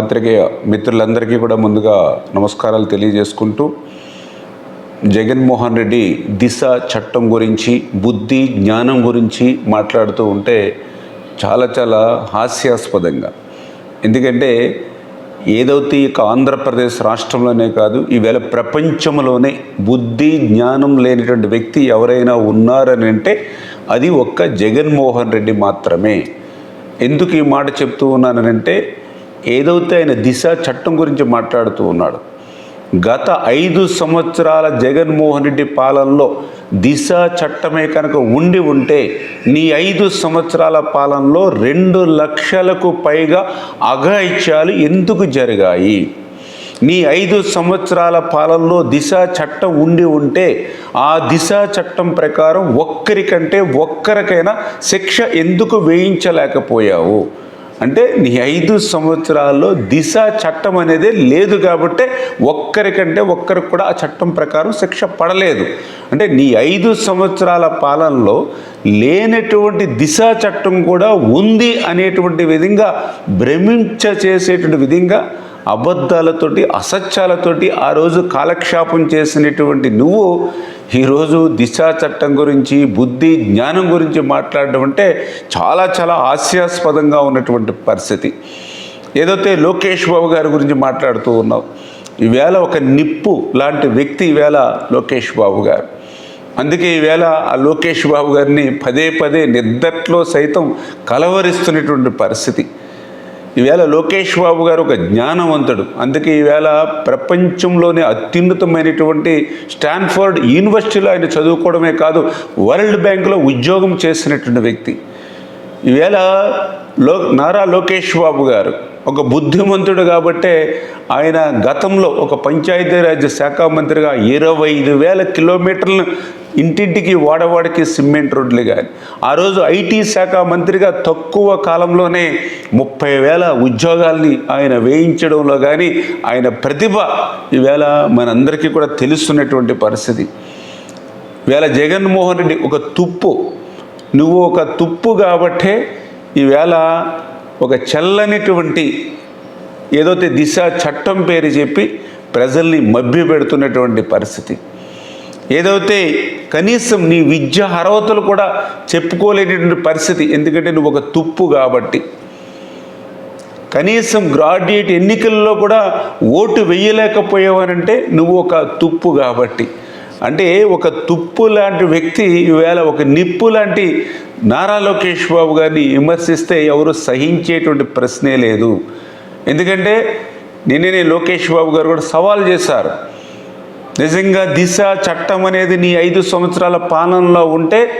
పాత్రికేయ మిత్రులందరికీ కూడా ముందుగా నమస్కారాలు తెలియజేసుకుంటూ జగన్మోహన్ రెడ్డి దిశ చట్టం గురించి బుద్ధి జ్ఞానం గురించి మాట్లాడుతూ ఉంటే చాలా చాలా హాస్యాస్పదంగా. ఎందుకంటే ఏదైతే ఇక ఆంధ్రప్రదేశ్ రాష్ట్రంలోనే కాదు ఈవేళ ప్రపంచంలోనే బుద్ధి జ్ఞానం లేనిటువంటి వ్యక్తి ఎవరైనా ఉన్నారని అంటే అది ఒక్క జగన్మోహన్ రెడ్డి మాత్రమే. ఎందుకు ఈ మాట చెప్తూ ఉన్నానంటే ఏదైతే ఆయన దిశ చట్టం గురించి మాట్లాడుతూ ఉన్నాడు గత ఐదు సంవత్సరాల జగన్మోహన్ రెడ్డి పాలనలో దిశ చట్టమే కనుక ఉండి ఉంటే నీ ఐదు సంవత్సరాల పాలనలో రెండు లక్షలకు పైగా అఘాయిత్యాలు ఎందుకు జరిగాయి? నీ ఐదు సంవత్సరాల పాలనలో దిశ చట్టం ఉండి ఉంటే ఆ దిశ చట్టం ప్రకారం ఒక్కరికంటే ఒక్కరికైనా శిక్ష ఎందుకు వేయించలేకపోయావు? అంటే నీ ఐదు సంవత్సరాల్లో దిశ చట్టం అనేది లేదు కాబట్టి ఒక్కరికంటే ఒక్కరికి కూడా ఆ చట్టం ప్రకారం శిక్ష పడలేదు. అంటే నీ ఐదు సంవత్సరాల పాలనలో లేనటువంటి దిశ చట్టం కూడా ఉంది అనేటువంటి విధంగా భ్రమించ చేసేటువంటి విధంగా అబద్ధాలతోటి అసత్యాలతోటి ఆ రోజు కాలక్షేపం చేసినటువంటి నువ్వు ఈరోజు దిశ చట్టం గురించి బుద్ధి జ్ఞానం గురించి మాట్లాడడం అంటే చాలా చాలా హాస్యాస్పదంగా ఉన్నటువంటి పరిస్థితి. ఏదైతే లోకేష్ బాబు గారి గురించి మాట్లాడుతూ ఉన్నావు ఈవేళ ఒక నిప్పు లాంటి వ్యక్తి ఈవేళ లోకేష్ బాబు గారు. అందుకే ఈవేళ ఆ లోకేష్ బాబు గారిని పదే పదే నిద్దట్లో సైతం కలవరిస్తున్నటువంటి పరిస్థితి. ఈవేళ లోకేష్ బాబు గారు ఒక జ్ఞానవంతుడు. అందుకే ఈవేళ ప్రపంచంలోనే అత్యున్నతమైనటువంటి స్టాన్ఫోర్డ్ యూనివర్సిటీలో ఆయన చదువుకోవడమే కాదు వరల్డ్ బ్యాంకులో ఉద్యోగం చేసినటువంటి వ్యక్తి. ఈవేళ లో నారా లోకేష్ బాబు గారు ఒక బుద్ధిమంతుడు కాబట్టే ఆయన గతంలో ఒక పంచాయతీరాజ్ శాఖ మంత్రిగా ఇరవై ఐదు వేల కిలోమీటర్లను ఇంటింటికి వాడవాడికి సిమెంట్ రోడ్లు కానీ ఆ రోజు ఐటీ శాఖ మంత్రిగా తక్కువ కాలంలోనే ముప్పై వేల ఉద్యోగాల్ని ఆయన వేయించడంలో కానీ ఆయన ప్రతిభ ఈవేళ మనందరికీ కూడా తెలుస్తున్నటువంటి పరిస్థితి. వేళ జగన్మోహన్ రెడ్డి ఒక తుప్పు. నువ్వు ఒక తుప్పు కాబట్టే ఈవేళ ఒక చల్లనిటువంటి ఏదైతే దిశ చట్టం పేరు చెప్పి ప్రజల్ని మభ్య పెడుతున్నటువంటి పరిస్థితి. ఏదైతే కనీసం నీ విద్య అర్హతలు కూడా చెప్పుకోలేనటువంటి పరిస్థితి. ఎందుకంటే నువ్వు ఒక తుప్పు కాబట్టి. కనీసం గ్రాడ్యుయేట్ ఎన్నికల్లో కూడా ఓటు వేయలేకపోయావనంటే నువ్వు ఒక తుప్పు కాబట్టి. అంటే ఒక తుప్పు లాంటి వ్యక్తి ఈవేళ ఒక నిప్పు లాంటి నారా లోకేష్ బాబు గారిని విమర్శిస్తే ఎవరు సహించేటువంటి ప్రశ్నే లేదు. ఎందుకంటే నిన్ననే లోకేష్ బాబు గారు కూడా సవాల్ చేశారు. నిజంగా దిశ చట్టం అనేది నీ ఐదు సంవత్సరాల పాలనలో ఉంటే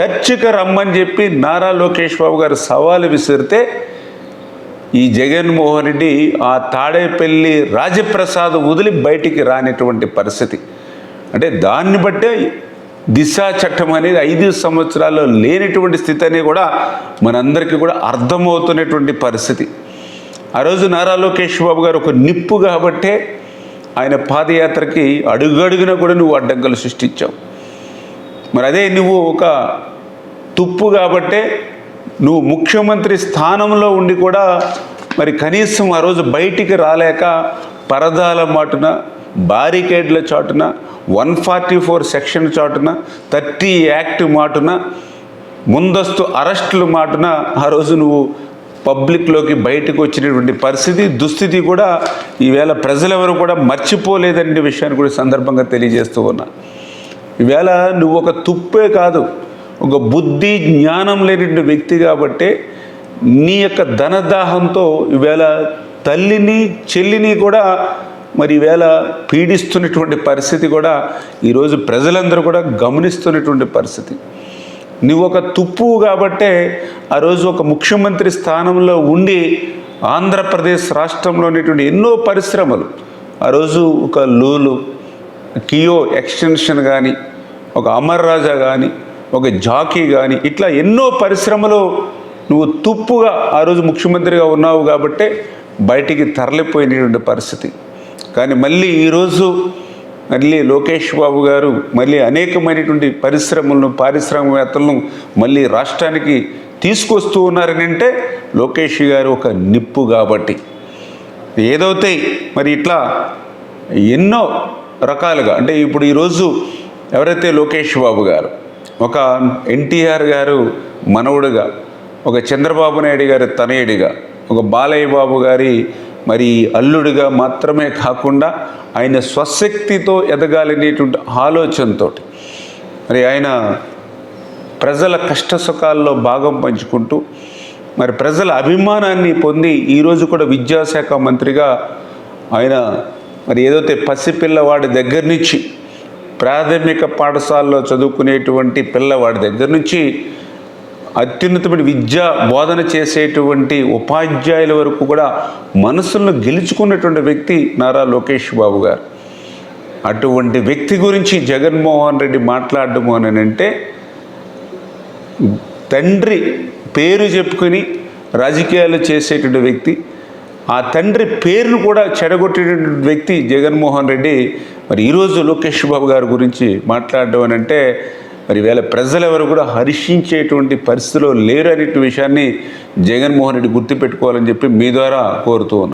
చర్చికి రమ్మని చెప్పి నారా లోకేష్ బాబు గారు సవాలు విసిరితే ఈ జగన్మోహన్ రెడ్డి ఆ తాడేపల్లి రాజప్రసాద్ వదిలి బయటికి రానిటువంటి పరిస్థితి. అంటే దాన్ని బట్టే దిశ చట్టం అనేది ఐదు సంవత్సరాల్లో లేనటువంటి స్థితి అనేది కూడా మనందరికీ కూడా అర్థమవుతున్నటువంటి పరిస్థితి. ఆ రోజు నారా లోకేష్ బాబు గారు ఒక నిప్పు కాబట్టే ఆయన పాదయాత్రకి అడుగడుగున కూడా నువ్వు అడ్డంకులు సృష్టించావు. మరి అదే నువ్వు ఒక తుప్పు కాబట్టే నువ్వు ముఖ్యమంత్రి స్థానంలో ఉండి కూడా మరి కనీసం ఆ రోజు బయటికి రాలేక పరదాల మాటున బారికేడ్ల చాటున వన్ ఫార్టీ ఫోర్ సెక్షన్ చాటున థర్టీ యాక్ట్ మాటున ముందస్తు అరెస్టుల మాటున ఆ రోజు నువ్వు పబ్లిక్లోకి బయటకు వచ్చినటువంటి పరిస్థితి దుస్థితి కూడా ఈవేళ ప్రజలెవరు కూడా మర్చిపోలేదనే విషయాన్ని కూడా సందర్భంగా తెలియజేస్తూ ఉన్నా. ఈవేళ నువ్వు ఒక తుప్పే కాదు ఒక బుద్ధి జ్ఞానం లేని వ్యక్తి కాబట్టి నీ యొక్క ధనదాహంతో ఈవేళ తల్లిని చెల్లిని కూడా మరి ఈవేళ పీడిస్తున్నటువంటి పరిస్థితి కూడా ఈరోజు ప్రజలందరూ కూడా గమనిస్తున్నటువంటి పరిస్థితి. నువ్వు ఒక తుప్పు కాబట్టే ఆ రోజు ఒక ముఖ్యమంత్రి స్థానంలో ఉండి ఆంధ్రప్రదేశ్ రాష్ట్రంలో ఉన్నటువంటి ఎన్నో పరిశ్రమలు ఆ రోజు ఒక లూలు కియో ఎక్స్టెన్షన్ కానీ ఒక అమర్ రాజా కానీ ఒక జాకీ కానీ ఇట్లా ఎన్నో పరిశ్రమలు నువ్వు తుప్పుగా ఆ రోజు ముఖ్యమంత్రిగా ఉన్నావు కాబట్టే బయటికి తరలిపోయినటువంటి పరిస్థితి. కానీ మళ్ళీ ఈరోజు మళ్ళీ లోకేష్ బాబు గారు మళ్ళీ అనేకమైనటువంటి పరిశ్రమలను పారిశ్రామికవేత్తలను మళ్ళీ రాష్ట్రానికి తీసుకొస్తూ ఉన్నారని అంటే లోకేష్ గారు ఒక నిప్పు కాబట్టి. ఏదవుతాయి మరి ఇట్లా ఎన్నో రకాలుగా అంటే ఇప్పుడు ఈరోజు ఎవరైతే లోకేష్ బాబు గారు ఒక ఎన్టీఆర్ గారు మనవుడుగా ఒక చంద్రబాబు నాయుడు గారి తనయుడిగా ఒక బాలయ్య బాబు గారి మరి అల్లుడిగా మాత్రమే కాకుండా ఆయన స్వశక్తితో ఎదగాలనేటువంటి ఆలోచనతో మరి ఆయన ప్రజల కష్ట సుఖాల్లో భాగం పంచుకుంటూ మరి ప్రజల అభిమానాన్ని పొంది ఈరోజు కూడా విద్యాశాఖ మంత్రిగా ఆయన మరి ఏదైతే పసిపిల్లవాడి దగ్గర నుంచి ప్రాథమిక పాఠశాలలో చదువుకునేటువంటి పిల్లవాడి దగ్గర నుంచి అత్యున్నతమైన విద్యా బోధన చేసేటువంటి ఉపాధ్యాయుల వరకు కూడా మనసులను గెలుచుకున్నటువంటి వ్యక్తి నారా లోకేష్ బాబు గారు. అటువంటి వ్యక్తి గురించి జగన్మోహన్ రెడ్డి మాట్లాడడము అని అంటే తండ్రి పేరు చెప్పుకొని రాజకీయాలు చేసేటువంటి వ్యక్తి ఆ తండ్రి పేరును కూడా చెడగొట్టేటువంటి వ్యక్తి జగన్మోహన్ రెడ్డి. మరి ఈరోజు లోకేష్ బాబు గారి గురించి మాట్లాడడం అని అంటే మరి వేళ ప్రజలెవరు కూడా హర్షించేటువంటి పరిస్థితిలో లేరు అనేటువంటి విషయాన్ని జగన్మోహన్ రెడ్డి గుర్తుపెట్టుకోవాలని చెప్పి మీ ద్వారా కోరుతూ ఉన్నాను